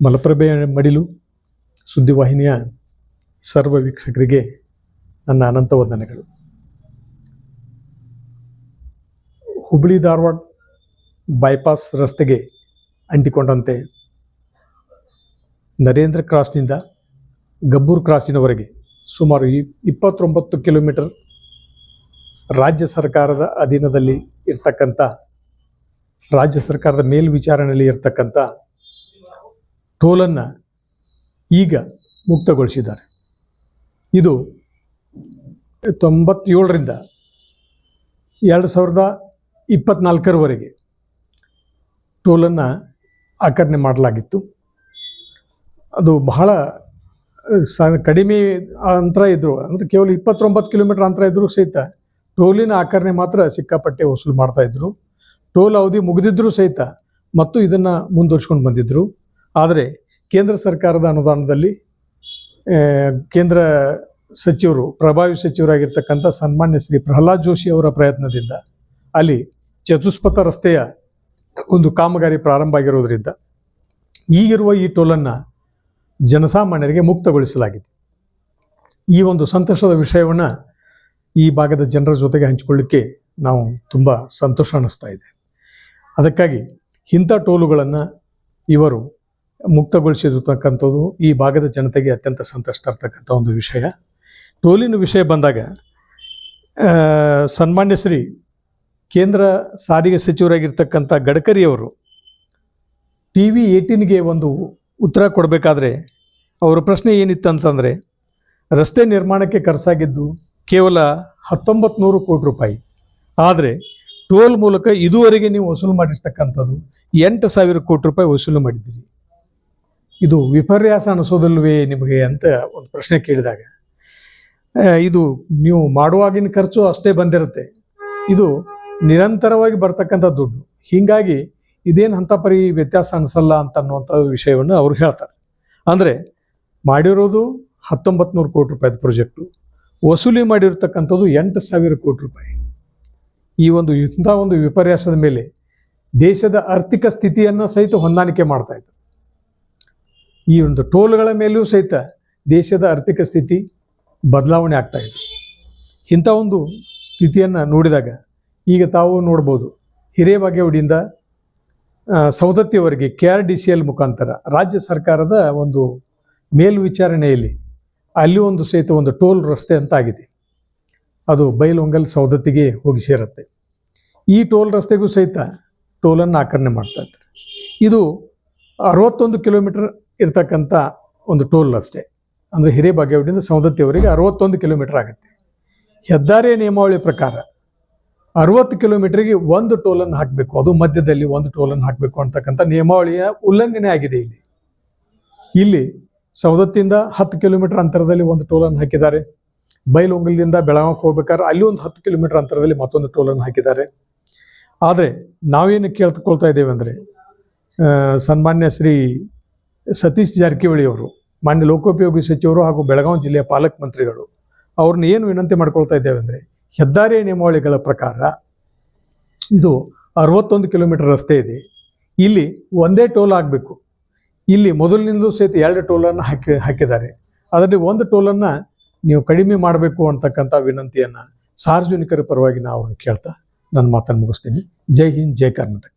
ಮಲಪ್ರಭೆ ಮಡಿಲು ಸುದ್ದಿವಾಹಿನಿಯ ಸರ್ವ ವೀಕ್ಷಕರಿಗೆ ನನ್ನ ಅನಂತ ವಂದನೆಗಳು. ಹುಬ್ಬಳ್ಳಿ ಧಾರವಾಡ ಬೈಪಾಸ್ ರಸ್ತೆಗೆ ಅಂಟಿಕೊಂಡಂತೆ ನರೇಂದ್ರ ಕ್ರಾಸ್ನಿಂದ ಗಬ್ಬೂರ್ ಕ್ರಾಸಿನವರೆಗೆ ಸುಮಾರು ಇಪ್ಪತ್ತೊಂಬತ್ತು ಕಿಲೋಮೀಟರ್ ರಾಜ್ಯ ಸರ್ಕಾರದ ಅಧೀನದಲ್ಲಿ ಇರ್ತಕ್ಕಂಥ, ರಾಜ್ಯ ಸರ್ಕಾರದ ಮೇಲ್ವಿಚಾರಣೆಯಲ್ಲಿ ಇರ್ತಕ್ಕಂಥ ಟೋಲನ್ನು ಈಗ ಮುಕ್ತಗೊಳಿಸಿದ್ದಾರೆ. ಇದು ತೊಂಬತ್ತೇಳರಿಂದ ಎರಡು ಸಾವಿರದ ಇಪ್ಪತ್ತ್ನಾಲ್ಕರವರೆಗೆ ಟೋಲನ್ನು ಆಕರಣೆ ಮಾಡಲಾಗಿತ್ತು. ಅದು ಬಹಳ, ಸ, ಕಡಿಮೆ ಅಂತರ ಇದ್ದರು ಅಂದರೆ ಕೇವಲ ಇಪ್ಪತ್ತೊಂಬತ್ತು ಕಿಲೋಮೀಟರ್ ಅಂತರ ಇದ್ದರೂ ಸಹಿತ ಟೋಲಿನ ಆಕರಣೆ ಮಾತ್ರ ಸಿಕ್ಕಾಪಟ್ಟೆ ವಸೂಲು ಮಾಡ್ತಾಯಿದ್ರು ಟೋಲ್ ಅವಧಿ ಮುಗಿದಿದ್ದರೂ ಸಹಿತ ಮತ್ತು ಇದನ್ನು ಮುಂದುವರ್ಸ್ಕೊಂಡು ಬಂದಿದ್ದರು ಆದರೆ ಕೇಂದ್ರ ಸರ್ಕಾರದ ಅನುದಾನದಲ್ಲಿ ಕೇಂದ್ರ ಸಚಿವರು, ಪ್ರಭಾವಿ ಸಚಿವರಾಗಿರ್ತಕ್ಕಂಥ ಸನ್ಮಾನ್ಯ ಶ್ರೀ ಪ್ರಹ್ಲಾದ್ ಜೋಶಿ ಅವರ ಪ್ರಯತ್ನದಿಂದ ಅಲ್ಲಿ ಚತುಷ್ಪಥ ರಸ್ತೆಯ ಒಂದು ಕಾಮಗಾರಿ ಪ್ರಾರಂಭ ಆಗಿರೋದ್ರಿಂದ ಈಗಿರುವ ಈ ಟೋಲನ್ನು ಜನಸಾಮಾನ್ಯರಿಗೆ ಮುಕ್ತಗೊಳಿಸಲಾಗಿದೆ. ಈ ಒಂದು ಸಂತೋಷದ ವಿಷಯವನ್ನು ಈ ಭಾಗದ ಜನರ ಜೊತೆಗೆ ಹಂಚಿಕೊಳ್ಳಿಕ್ಕೆ ನಾವು ತುಂಬ ಸಂತೋಷ ಅನ್ನಿಸ್ತಾ ಇದೆ. ಅದಕ್ಕಾಗಿ ಇಂಥ ಟೋಲುಗಳನ್ನು ಇವರು ಮುಕ್ತಗೊಳಿಸಿರ್ತಕ್ಕಂಥದ್ದು ಈ ಭಾಗದ ಜನತೆಗೆ ಅತ್ಯಂತ ಸಂತೋಷ ತರ್ತಕ್ಕಂಥ ಒಂದು ವಿಷಯ. ಟೋಲಿನ ವಿಷಯ ಬಂದಾಗ ಸನ್ಮಾನ್ಯ ಶ್ರೀ ಕೇಂದ್ರ ಸಾರಿಗೆ ಸಚಿವರಾಗಿರ್ತಕ್ಕಂಥ ಗಡ್ಕರಿಯವರು ಟಿ ವಿ ಏಯ್ಟೀನ್ಗೆ ಒಂದು ಉತ್ತರ ಕೊಡಬೇಕಾದ್ರೆ ಅವರ ಪ್ರಶ್ನೆ ಏನಿತ್ತು ಅಂತಂದರೆ ರಸ್ತೆ ನಿರ್ಮಾಣಕ್ಕೆ ಖರ್ಚಾಗಿದ್ದು ಕೇವಲ ಹತ್ತೊಂಬತ್ತು ನೂರು ಕೋಟಿ ರೂಪಾಯಿ. ಆದರೆ ಟೋಲ್ ಮೂಲಕ ಇದುವರೆಗೆ ನೀವು ವಸೂಲು ಮಾಡಿಸ್ತಕ್ಕಂಥದ್ದು ಎಂಟು ಸಾವಿರ ಕೋಟಿ ರೂಪಾಯಿ ವಸೂಲು ಮಾಡಿದ್ದೀರಿ. ಇದು ವಿಪರ್ಯಾಸ ಅನಿಸೋದಲ್ವೇ ನಿಮಗೆ ಅಂತ ಒಂದು ಪ್ರಶ್ನೆ ಕೇಳಿದಾಗ ಇದು ನೀವು ಮಾಡುವಾಗಿನ ಖರ್ಚು ಅಷ್ಟೇ ಬಂದಿರುತ್ತೆ. ಇದು ನಿರಂತರವಾಗಿ ಬರ್ತಕ್ಕಂಥ ದುಡ್ಡು. ಹೀಗಾಗಿ ಇದೇನು ಹಂತ ಪರಿ ವ್ಯತ್ಯಾಸ ಅನಿಸಲ್ಲ ಅಂತ ಅನ್ನುವಂಥ ವಿಷಯವನ್ನು ಅವರು ಹೇಳ್ತಾರೆ. ಅಂದರೆ ಮಾಡಿರೋದು ಹತ್ತೊಂಬತ್ತು ನೂರು ಕೋಟಿ ರೂಪಾಯಿದ ಪ್ರಾಜೆಕ್ಟು ವಸೂಲಿ ಮಾಡಿರ್ತಕ್ಕಂಥದ್ದು ಎಂಟು ಸಾವಿರ ಕೋಟಿ ರೂಪಾಯಿ. ಈ ಒಂದು ಇಂಥ ಒಂದು ವಿಪರ್ಯಾಸದ ಮೇಲೆ ದೇಶದ ಆರ್ಥಿಕ ಸ್ಥಿತಿಯನ್ನು ಸಹಿತ ಹೊಂದಾಣಿಕೆ ಮಾಡ್ತಾ ಈ ಒಂದು ಟೋಲ್ಗಳ ಮೇಲೂ ಸಹಿತ ದೇಶದ ಆರ್ಥಿಕ ಸ್ಥಿತಿ ಬದಲಾವಣೆ ಆಗ್ತಾ ಇದೆ. ಇಂಥ ಒಂದು ಸ್ಥಿತಿಯನ್ನು ನೋಡಿದಾಗ ಈಗ ತಾವು ನೋಡ್ಬೋದು ಹಿರೇಬಾಗೇವಾಡಿಯಿಂದ ಸೌದತ್ತಿಯವರೆಗೆ K R D C L ಮುಖಾಂತರ ರಾಜ್ಯ ಸರ್ಕಾರದ ಒಂದು ಮೇಲ್ವಿಚಾರಣೆಯಲ್ಲಿ ಅಲ್ಲಿ ಒಂದು ಸಹಿತ ಒಂದು ಟೋಲ್ ರಸ್ತೆ ಅಂತ ಆಗಿದೆ ಅದು ಬೈಲೊಂಗಲ್ ಸೌದತ್ತಿಗೆ ಹೋಗಿ ಸೇರುತ್ತೆ. ಈ ಟೋಲ್ ರಸ್ತೆಗೂ ಸಹಿತ ಟೋಲನ್ನು ಆಕರಣೆ ಮಾಡ್ತಾ ಇದ್ದಾರೆ. ಇದು ಅರವತ್ತೊಂದು ಕಿಲೋಮೀಟರ್ ಇರ್ತಕ್ಕಂಥ ಒಂದು ಟೋಲ್ ಅಷ್ಟೇ. ಅಂದರೆ ಹಿರೇಬಾಗೇವಾಡಿಯಿಂದ ಸೌದತ್ತಿಯವರೆಗೆ ಅರವತ್ತೊಂದು ಕಿಲೋಮೀಟರ್ ಆಗುತ್ತೆ. ಹೆದ್ದಾರಿಯ ನಿಯಮಾವಳಿ ಪ್ರಕಾರ ಅರವತ್ತು ಕಿಲೋಮೀಟರ್ಗೆ ಒಂದು ಟೋಲನ್ನು ಹಾಕಬೇಕು. ಅದು ಮಧ್ಯದಲ್ಲಿ ಒಂದು ಟೋಲನ್ನು ಹಾಕಬೇಕು ಅಂತಕ್ಕಂಥ ನಿಯಮಾವಳಿಯ ಉಲ್ಲಂಘನೆ ಆಗಿದೆ ಇಲ್ಲಿ. ಇಲ್ಲಿ ಸೌದತ್ತಿಯಿಂದ ಹತ್ತು ಕಿಲೋಮೀಟರ್ ಅಂತರದಲ್ಲಿ ಒಂದು ಟೋಲನ್ನು ಹಾಕಿದ್ದಾರೆ. ಬೈಲೊಂಗಲ್ದಿಂದ ಬೆಳಗಾವಿಗೆ ಹೋಗ್ಬೇಕಾದ್ರೆ ಅಲ್ಲಿ ಒಂದು ಹತ್ತು ಕಿಲೋಮೀಟರ್ ಅಂತರದಲ್ಲಿ ಮತ್ತೊಂದು ಟೋಲನ್ನು ಹಾಕಿದ್ದಾರೆ. ಆದರೆ ನಾವೇನು ಕೇಳ್ಕೊಳ್ತಾ ಇದ್ದೇವೆ ಅಂದರೆ ಸನ್ಮಾನ್ಯ ಶ್ರೀ ಸತೀಶ್ ಜಾರಕಿಹೊಳಿ ಅವರು, ಮಾನ್ಯ ಲೋಕೋಪಯೋಗಿ ಸಚಿವರು ಹಾಗೂ ಬೆಳಗಾವಿ ಜಿಲ್ಲೆಯ ಪಾಲಕ್ ಮಂತ್ರಿಗಳು, ಅವ್ರನ್ನ ಏನು ವಿನಂತಿ ಮಾಡ್ಕೊಳ್ತಾ ಇದ್ದೇವೆ ಅಂದರೆ ಹೆದ್ದಾರಿ ನಿಯಮಾವಳಿಗಳ ಪ್ರಕಾರ ಇದು ಅರವತ್ತೊಂದು ಕಿಲೋಮೀಟರ್ ರಸ್ತೆ ಇದೆ. ಇಲ್ಲಿ ಒಂದೇ ಟೋಲ್ ಆಗಬೇಕು. ಇಲ್ಲಿ ಮೊದಲಿನಿಂದಲೂ ಸಹಿತ ಎರಡು ಟೋಲನ್ನು ಹಾಕಿ, ಹಾಕಿದ್ದಾರೆ. ಅದರಲ್ಲಿ ಒಂದು ಟೋಲನ್ನು ನೀವು ಕಡಿಮೆ ಮಾಡಬೇಕು ಅಂತಕ್ಕಂಥ ವಿನಂತಿಯನ್ನು ಸಾರ್ವಜನಿಕರ ಪರವಾಗಿ ನಾನು ಅವ್ರನ್ನ ಕೇಳ್ತಾ ನನ್ನ ಮಾತನ್ನು ಮುಗಿಸ್ತೀನಿ. ಜೈ ಹಿಂದ್, ಜೈ ಕರ್ನಾಟಕ.